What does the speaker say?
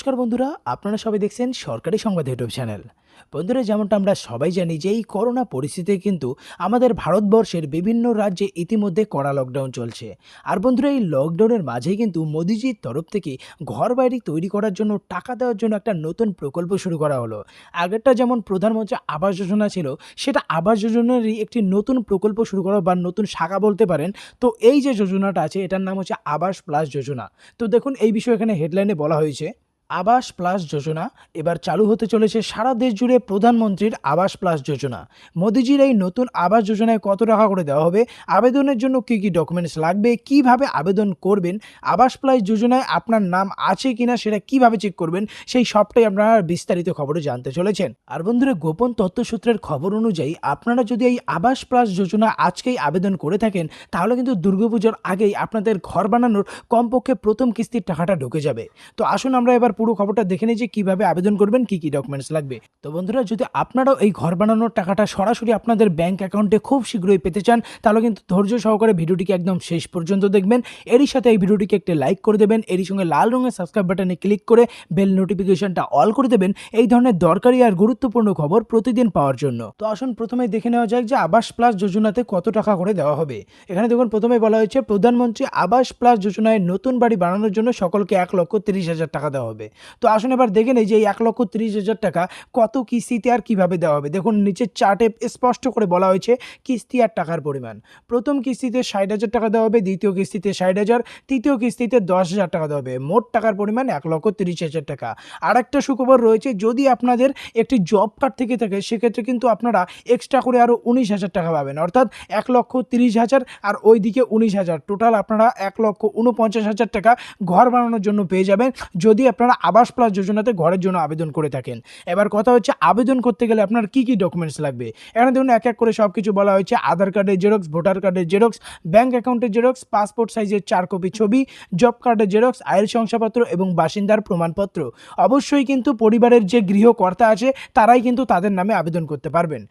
নমস্কার বন্ধুরা, আপনারা সবাই দেখছেন সরকারি সংবাদ ইউটিউব চ্যানেল। বন্ধুরা, যেমনটা আমরা সবাই জানি যে এই করোনা পরিস্থিতি কিন্তু আমাদের ভারতবর্ষের বিভিন্ন রাজ্যে ইতিমধ্যে কড়া লকডাউন চলছে। আর বন্ধুরা, এই লকডাউনের মাঝেই কিন্তু মোদিজির তরফ থেকে ঘর বাড়ি তৈরি করার জন্য টাকা দেওয়ার জন্য একটা নতুন প্রকল্প শুরু করা হলো। আগেরটা যেমন প্রধানমন্ত্রী আবাস যোজনা ছিল, সেটা আবাস যোজনারই একটি নতুন প্রকল্প শুরু করা বা নতুন শাখা বলতে পারেন। তো এই যে যোজনাটা আছে, এটার নাম হচ্ছে আবাস প্লাস যোজনা। তো দেখুন, এই বিষয়ে এখানে হেডলাইনে বলা হয়েছে। আবাস প্লাস যোজনা এবার চালু হতে চলেছে সারা দেশ জুড়ে প্রধানমন্ত্রীর আবাস প্লাস যোজনা। মোদিজির এই নতুন আবাস যোজনায় কত টাকা করে দেওয়া হবে, আবেদনের জন্য কী কী ডকুমেন্টস লাগবে, কীভাবে আবেদন করবেন, আবাস প্লাস যোজনায় আপনার নাম আছে কিনা সেটা কীভাবে চেক করবেন, সেই সবটাই আপনারা বিস্তারিত খবরে জানতে চলেছেন। আর বন্ধুরা, গোপন তথ্যসূত্রের খবর অনুযায়ী আপনারা যদি এই আবাস প্লাস যোজনা আজকেই আবেদন করে থাকেন, তাহলে কিন্তু দুর্গাপুজোর আগেই আপনাদের ঘর বানানোর কমপক্ষে প্রথম কিস্তির টাকাটা ঢুকে যাবে। তো আসুন আমরা এবার পুরো খবরটা দেখে নিই যে কীভাবে আবেদন করবেন, কী কী ডকুমেন্টস লাগবে। তো বন্ধুরা, যদি আপনারাও এই ঘর বানানোর টাকাটা সরাসরি আপনাদের ব্যাংক অ্যাকাউন্টে খুব শীঘ্রই পেতে চান, তাহলে কিন্তু ধৈর্য সহকারে ভিডিওটিকে একদম শেষ পর্যন্ত দেখবেন। এরই সাথে এই ভিডিওটিকে একটি লাইক করে দেবেন, এরই সঙ্গে লাল রঙের সাবস্ক্রাইব বাটনে ক্লিক করে বেল নোটিফিকেশনটা অল করে দেবেন। এই ধরনের দরকারি আর গুরুত্বপূর্ণ খবর প্রতিদিন পাওয়ার জন্য। তো আসুন প্রথমে দেখে নেওয়া যাক যে আবাস প্লাস যোজনাতে কত টাকা করে দেওয়া হবে। এখানে দেখুন, প্রথমে বলা হয়েছে, প্রধানমন্ত্রী আবাস প্লাস যোজনায় নতুন বাড়ি বানানোর জন্য সকলকে এক লক্ষ তিরিশ হাজার টাকা দেওয়া হবে। তো আসুন এবার দেখে নেই যে এই এক লক্ষ তিরিশ হাজার টাকা কত কিস্তিতে আর কীভাবে দেওয়া হবে। দেখুন, নিচের চার্টে স্পষ্ট করে বলা হয়েছে কিস্তি আর টাকার পরিমাণ। প্রথম কিস্তিতে ষাট হাজার টাকা দেওয়া হবে, দ্বিতীয় কিস্তিতে ষাট হাজার, তৃতীয় কিস্তিতে দশ হাজার টাকা দেওয়া হবে। মোট টাকার পরিমাণ এক লক্ষ তিরিশ হাজার টাকা। আর একটা সুখবর রয়েছে, যদি আপনাদের একটি জব কার্ড থেকে থাকে, সেক্ষেত্রে কিন্তু আপনারা এক্সট্রা করে আরও উনিশ হাজার টাকা পাবেন। অর্থাৎ এক লক্ষ তিরিশ হাজার আর ওই দিকে উনিশ হাজার। টোটাল আপনারা এক লক্ষ উনপঞ্চাশ হাজার টাকা ঘর বানানোর জন্য পেয়ে যাবেন। যদি আপনারা আবাস প্লাস যোজনাতে ঘরের জন্য আবেদন করে থাকেন। এবার কথা হচ্ছে, আবেদন করতে গেলে আপনার কী কী ডকুমেন্টস লাগবে? এখানে দেখুন, এক এক করে সব কিছু বলা হয়েছে। আধার কার্ডের জেরক্স ভোটার কার্ডের জেরক্স ব্যাঙ্ক অ্যাকাউন্টের জেরক্স পাসপোর্ট সাইজের চার কপি ছবি জব কার্ডের জেরক্স আয়ের শংসাপত্র এবং বাসিন্দার প্রমাণপত্র। অবশ্যই কিন্তু পরিবারের যে গৃহকর্তা আছে, তারাই কিন্তু তাদের নামে আবেদন করতে পারবেন।